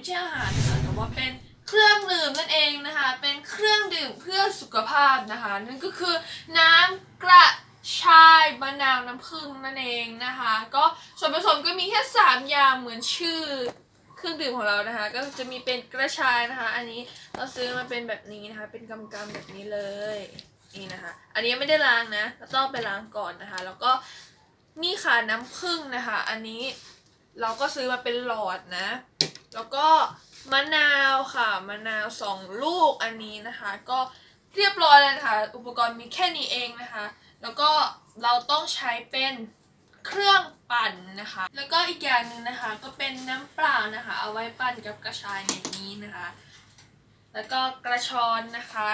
ไม่ใช่อาหารนะคะแต่ว่าเป็นเครื่องดื่มนั่นเองนะคะ เป็นเครื่องดื่มเพื่อสุขภาพนะคะ นั่นก็คือน้ำกระชายมะนาวน้ำผึ้งนั่นเองนะคะ ก็ส่วนผสมก็มีแค่สามอย่างเหมือนชื่อเครื่องดื่มของเรานะคะ ก็จะมีเป็นกระชายนะคะ อันนี้เราซื้อมาเป็นแบบนี้นะคะ เป็นกำกำๆแบบนี้เลยนี่นะคะ อันนี้ไม่ได้ล้างนะเราต้องไปล้างก่อนนะคะ แล้วก็นี่ค่ะน้ำผึ้งนะคะ อันนี้เราก็ซื้อมาเป็นหลอดนะ แล้วก็มะนาวค่ะ มะนาวสองลูกอันนี้นะคะ ก็เรียบร้อยแล้วนะคะ อุปกรณ์มีแค่นี้เองนะคะ แล้วก็เราต้องใช้เป็นเครื่องปั่นนะคะ แล้วก็อีกอย่างหนึ่งนะคะ ก็เป็นน้ำเปล่านะคะ เอาไว้ปั่นกับกระชายในนี้นะคะ แล้วก็กระชอนนะคะ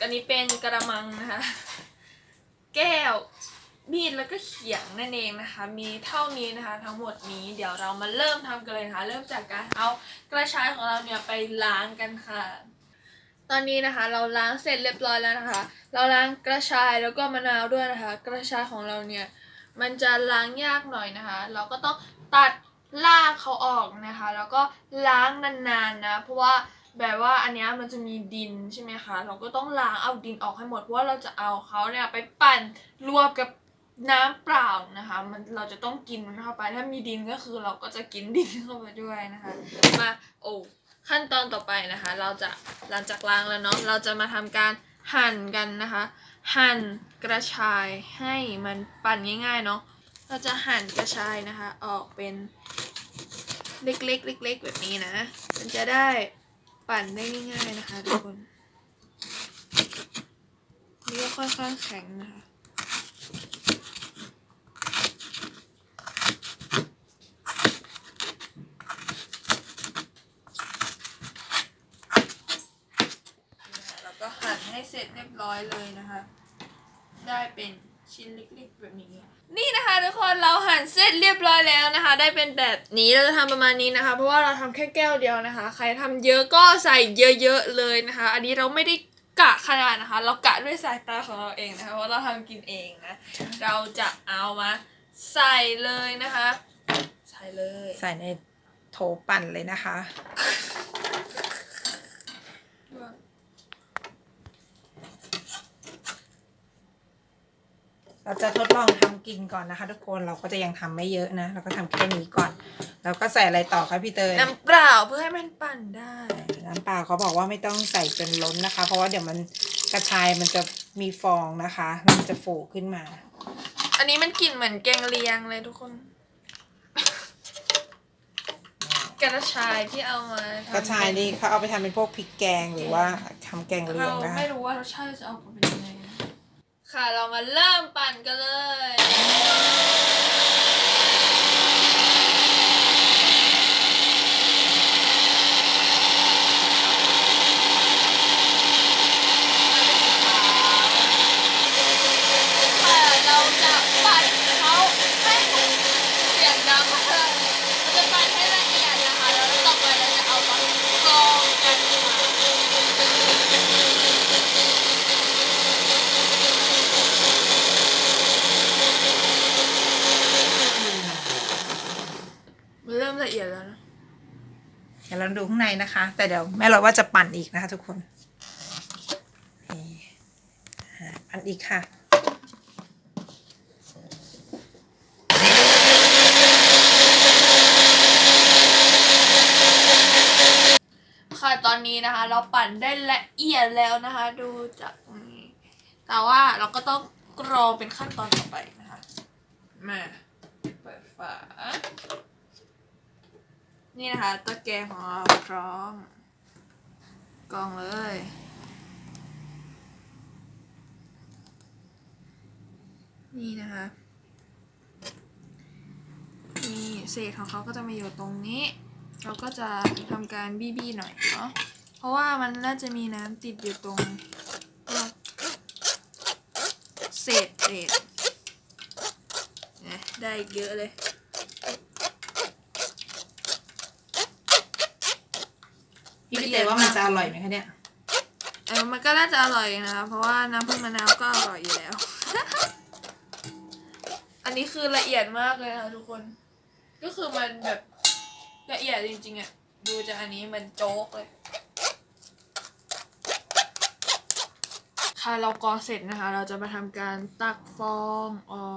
อันนี้เป็นกระมังนะคะ แก้ว มีดแล้วก็เขียงนั่นเองนะคะ มีเท่านี้นะคะ ทั้งหมดนี้เดี๋ยวเรามาเริ่มทำกันเลยนะคะ เริ่มจากการเอากระชายของเราเนี่ยไปล้างกันค่ะ ตอนนี้นะคะ เราล้างเสร็จเรียบร้อยแล้วนะคะ เราล้างกระชายแล้วก็มะนาวด้วยนะคะ กระชายของเราเนี่ยมันจะล้างยากหน่อยนะคะ เราก็ต้องตัดรากเขาออกนะคะ แล้วก็ล้างนานๆนะเพราะว่าแบบว่าอันนี้มันจะมีดินใช่ไหมคะ เราก็ต้องล้างเอาดินออกให้หมดเพราะว่าเราจะเอาเขาเนี่ยไปปั่นรวมกับ น้ำเปล่านะคะ มันเราจะต้องกินมันเข้าไป ถ้ามีดินก็คือเราก็จะกินดินเข้าไปด้วยนะคะ มาโอ้ขั้นตอนต่อไปนะคะ เราจะหลังจากล้างแล้วเนาะเราจะมาทำการหั่นกันนะคะ หั่นกระชายให้มันปั่นง่ายๆเนาะเราจะหั่นกระชายนะคะ ออกเป็นเล็กๆเล็กๆแบบนี้นะ มันจะได้ปั่นได้ง่ายๆนะคะทุกคนนี่ก็ค่อนข้างแข็งนะคะ แล้วก็หั่นให้เสร็ จเรียบร้อยเลยนะคะ ได้เป็นชิ้นเล็กๆแบบนี้ นี่นะคะทุกคนเราหั่นเสร็จเรียบร้อยแล้วนะคะ ได้เป็นแบบนี้เราจะทำประมาณนี้นะคะ เพราะว่าเราทำแค่แก้วเดียวนะคะ ใครทำเยอะก็ใส่เยอะๆเลยนะคะ อันนี้เราไม่ได้กะขนาดนะคะ เรากะด้วยสายตาของเราเองนะคะเพราะเราทำกินเองนะเราจะเอามาใส่เลยนะคะ ใส่เลย ใส่ในโถปั่นเลยนะคะ เราจะทดลองทำกินก่อนนะคะ ทุกคนเราก็จะยังทำไม่เยอะนะเราก็ทำแค่นี้ก่อน แล้วก็ใส่อะไรต่อคะพี่เตยน้ำเปล่าเพื่อให้มันปั่นได้น้ำเปล่าเขาบอกว่าไม่ต้องใส่จนล้นนะคะ เพราะว่าเดี๋ยวมันกระชายมันจะมีฟองนะคะแล้วมันจะฟูขึ้นมา อันนี้มันกลิ่นเหมือนแกงเลียงเลยทุกคนกระชายที่เอามาทำกระชายนี่เขาเอาไปทำเป็นพวกพริกแกงหรือว่าทำแกงเลียเรางนะคะไม่รู้ว่ารสชาติจะออกมาเป็นยังไงนะ ค่ะ เรามาเริ่มปั่นกันเลย ค่ะเราจะปั่นเขาให้เสียงดังมากเราจะปั่นให้ละเอียดนะคะ แล้วต่อไปเราจะเอามากรองกันค่ะมันเริ่มละเอียดแล้วนะ เดี๋ยวเราดูข้างในนะคะ แต่เดี๋ยวแม่เราว่าจะปั่นอีกนะคะ ทุกคนปั่นอีกค่ะค่ะตอนนี้นะคะ เราปั่นได้ละเอียดแล้วนะคะ ดูจากนี้ แต่ว่าเราก็ต้องกรองเป็นขั้นตอนต่อไปนะคะ มาเปิดฝา นี่นะคะตะแกรงของเราพร้อมกองเลย นี่นะคะนี่เศษของเขาก็จะมาอยู่ตรงนี้ เราก็จะทำการบี้ๆหน่อยเนาะเพราะว่ามันน่าจะมีน้ำติดอยู่ตรงเศษเศษได้เยอะเลย พี่พี่เตยว่ามันจะอร่อยไหมคะเนี่ยเออมันก็น่าจะอร่อยนะคะ เพราะว่าน้ำผึ้งมะนาวก็อร่อยอยู่แล้ว อันนี้คือละเอียดมากเลยนะคะทุกคน ก็คือมันแบบละเอียดจริงๆอะดูจากอันนี้มันโจ๊กเลย ค่ะเรากรอเสร็จนะคะ เราจะมาทำการตักฟองออ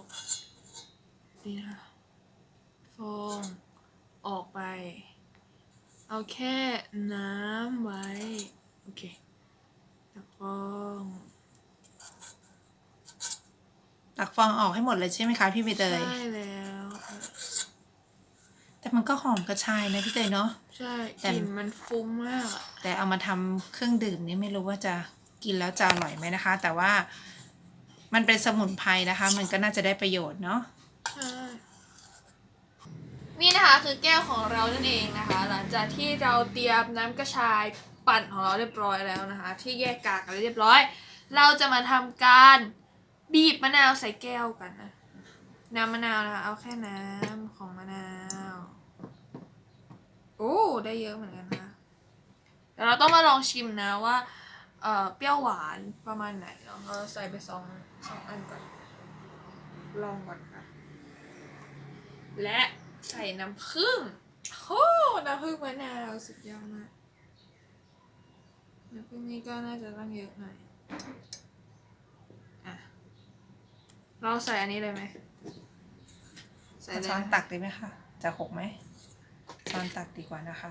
กนี่นะคะ ฟองออกไป เอาแค่น้ำไว้ โอเคตักฟองตักฟองออกให้หมดเลยใช่ไหมคะพี่ใบเตย ใช่แล้ว แต่มันก็หอมกระชายนะพี่เตยเนาะ ใช่แต่กลิ่นมันฟุ้งมากอะแต่เอามาทำเครื่องดื่มนี่ไม่รู้ว่าจะกินแล้วจะอร่อยไหมนะคะ แต่ว่ามันเป็นสมุนไพรนะคะ มันก็น่าจะได้ประโยชน์เนาะ ใช่ นี่นะคะคือแก้วของเรานั่นเองนะคะ หลังจากที่เราเตรียมน้ำกระชายปั่นของเราเรียบร้อยแล้วนะคะ ที่แยกกากกันเรียบร้อย เราจะมาทำการบีบมะนาวใส่แก้วกันนะน้ำมะนาวนะคะ เอาแค่น้ำของมะนาว โอ้ได้เยอะเหมือนกันนะเดี๋ยวเราต้องมาลองชิมนะว่าเอ่อเปรี้ยวหวานประมาณไหนเนาะเราใส่ไปสองสองอันก่อน ลองก่อนค่ะ และ ใส่น้ำผึ้งโอ้น้ำผึ้งมะนาวสุดยอดมากน้ำผึ้งนี่ก็น่าจะต้องเยอะหน่อยอะเราใส่อันนี้เลยไหมใส่เอาเลยช้อนนะตักดีไหมคะจะหกไหมช้อนตักดีกว่านะคะ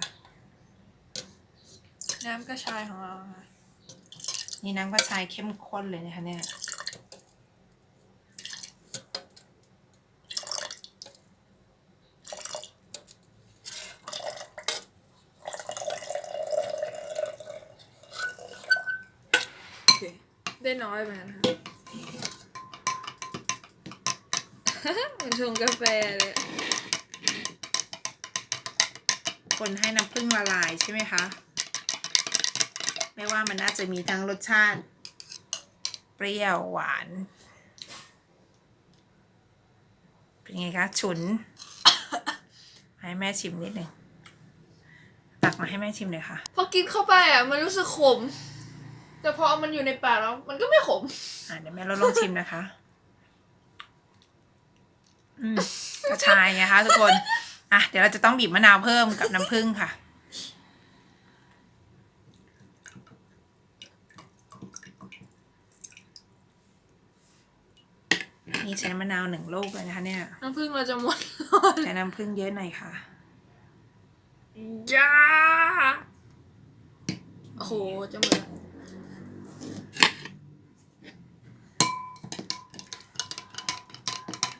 น้ำกระชายของเราค่ะนี่น้ำกระชายเข้มข้นเลยนะคะเนี่ย โอเค ได้ น้อยไปนะคะเหมือนชงกาแฟเลยอะคนให้น้ำผึ้งละลายใช่ไหมคะ ไม่ว่ามันน่าจะมีทั้งรสชาติ เปรี้ยวหวาน เป็นไงคะ ฉุน ให้แม่ชิมนิดหนึ่งตักมาให้แม่ชิมเลยค่ะ พอกินเข้าไปอะ มันรู้สึกขม แต่พอมันอยู่ในปากแล้ว มันก็ไม่ขม อะเดี๋ยวแม่เราลองชิมนะคะ อืมกระชายไงคะทุกคน อะเดี๋ยวเราจะต้องบีบมะนาวเพิ่มกับน้ำผึ้งค่ะ นี่ใช้มะนาวหนึ่งลูกเลยนะคะ เนี่ยน้ำผึ้งเราจะหมดใช้น้ำผึ้งเยอะหน่อยค่ะจ้าโอ้โห จะหมดแล้ว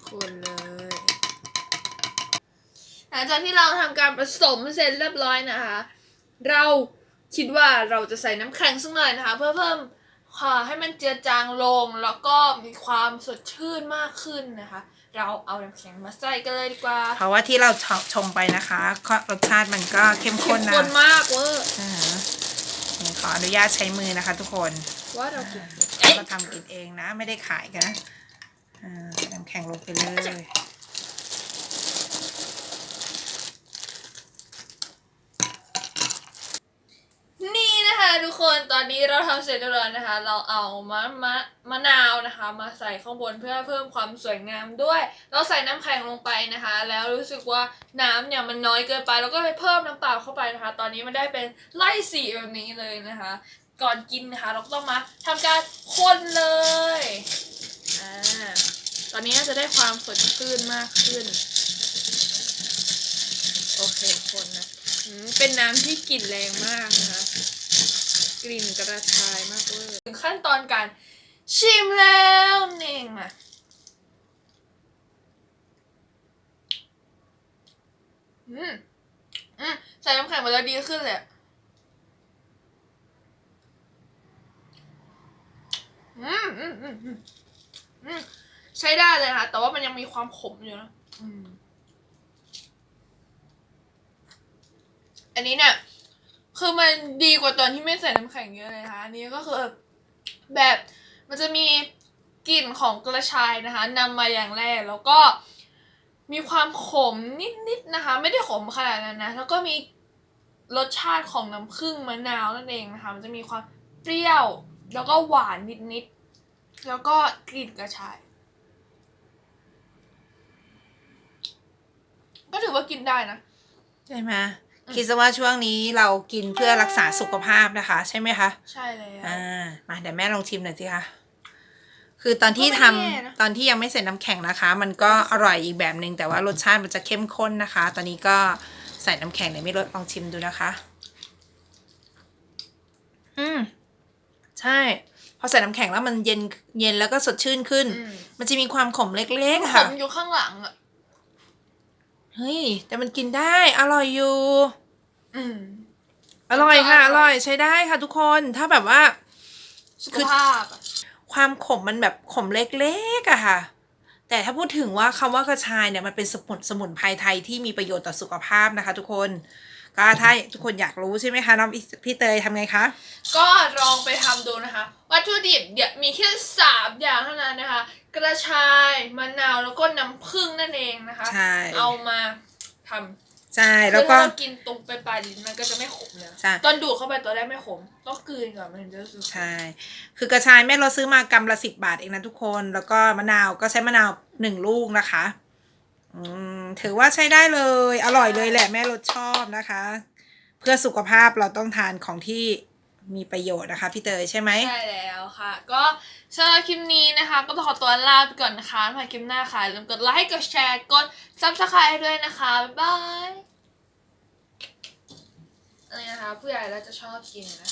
คนเลย หลังจากที่เราทำการผสมเสร็จเรียบร้อยนะคะ เราคิดว่าเราจะใส่น้ำแข็งสักหน่อยนะคะ เพื่อเพิ่มค่ะให้มันเจือจางลงแล้วก็มีความสดชื่นมากขึ้นนะคะ เราเอาน้ำแข็งมาใส่กันเลยดีกว่า เพราะว่าที่เราชงไปนะคะก็รสชาติมันก็เข้มข้นนะคนมากเวอร์อ่านี่ขออนุญาตใช้มือนะคะทุกคนว่าเรากินเอ๊ะเราทำกินเองนะ ไม่ได้ขายกันนะอ่าใส่ น้ำแข็งลงไปเลยนี่นะคะทุกคนตอนนี้เราทำเสร็จแล้วนะคะ เราเอามะมะมะนาวนะคะ มาใส่ข้างบนเพื่อเพิ่มความสวยงามด้วย เราใส่น้ำแข็งลงไปนะคะ แล้วรู้สึกว่าน้ำเนี่ยมันน้อยเกินไปแล้วก็ไปเพิ่มน้ำเปล่าเข้าไปนะคะ ตอนนี้มันได้เป็นไล่สีแบบนี้เลยนะคะ ก่อนกินนะคะ เราก็ต้องมาทำการคนเลย อนนี้จะได้ความสดชื่นมากขึ้น โอเคคนนะเป็นน้ำที่กลิ่นแรงมากนะคะ กลิ่นกระชายมากเวอร์ถึงขั้นตอนการชิมแล้วเน่งอะอืมอืมใส่น้ำแข็งไปแล้วดีขึ้นเลยอะอืมอืมอืมอืมอืม ใช้ได้เลยค่ะ แต่ว่ามันยังมีความขมอยู่นะ อืมอันนี้เนี่ย คือมันดีกว่าตอนที่ไม่ใส่น้ำแข็งเยอะเลยนะคะอันนี้ก็คือแบบมันจะมีกลิ่นของกระชายนะคะนำมาอย่างแรกแล้วก็มีความขมนิดๆนะคะ ไม่ได้ขมขนาดนั้นนะ แล้วก็มีรสชาติของน้ำผึ้งมะนาวนั่นเองนะคะ มันจะมีความเปรี้ยว แล้วก็หวานนิดๆแล้วก็กลิ่นกระชาย ว่ากินได้นะ ใช่ไหมคิดซะว่าช่วงนี้เรากินเพื่อรักษาสุขภาพนะคะ ใช่ไหมคะ ใช่แล้วอ่ามาเดี๋ยวแม่ลองชิมหน่อยสิคะคือตอนที่ทำก็ไม่แย่นะตอนที่ยังไม่ใส่น้ำแข็งนะคะ มันก็อร่อยอีกแบบหนึ่งแต่ว่ารสชาติมันจะเข้มข้นนะคะ ตอนนี้ก็ใส่น้ำแข็งเดี๋ยวไม่ลดลองชิมดูนะคะ อืมใช่พอใส่น้ำแข็งแล้วมันเย็นเย็นแล้วก็สดชื่นขึ้นอืมมันจะมีความขมเล็กๆขค่ะมอยู่ข้างหลังอะ เฮ้ย แต่มันกินได้ อร่อยอยู่ อืม อร่อยค่ะออร่ร่ออยยใช้ได้ค่ะทุกคน ถ้าแบบว่า สุขภาพอะความขมมันแบบขมเล็กๆอะค่ะ แต่ถ้าพูดถึงว่าคำว่ากระชายเนี่ยมันเป็นสมุนสมุนไพรไทยที่มีประโยชน์ต่อสุขภาพนะคะทุกคน ก็ถ้าทุกคนอยากรู้ใช่ไหมคะน้องพี่เตยทำไงคะ ก็ลองไปทำดูนะคะ วัตถุดิบเดี๋ยวมีแค่สามอย่างเท่านั้นนะคะ กระชายมะนาวแล้วก็น้ำผึ้งนั่นเองนะคะ ใช่ เอามาทำใช่แล้แล้ววก็ก็กินตรงไปปลายลิ้นมันก็จะไม่ขมนะใช่ ตอนดูดเข้าไปตอนแรกไม่ขมต้องกลืนก่อนมันถึงจะรู้สึกใช่ คือกระชายแม่เราซื้อมากำละสิบบาทเองนะทุกคน แล้วก็มะนาวก็ใช้มะนาวหนึ่งลูกนะคะ อืม ถือว่าใช้ได้เลย อร่อยเลยแหละแม่รสชอบนะคะ เพื่อสุขภาพเราต้องทานของที่มีประโยชน์นะคะพี่เตยใช่ไหมใช่แล้วค่ะ ก็สำหรับคลิปนี้นะคะ ก็ต้องขอตัวลาไปก่อนนะคะมาคลิปหน้าค่ะอย่าลืมกดไลค์กดแชร์กดซับสไครต์ด้วยนะคะ บ๊ายบายอะไรนะคะผู้ใหญ่เราจะชอบกินนะ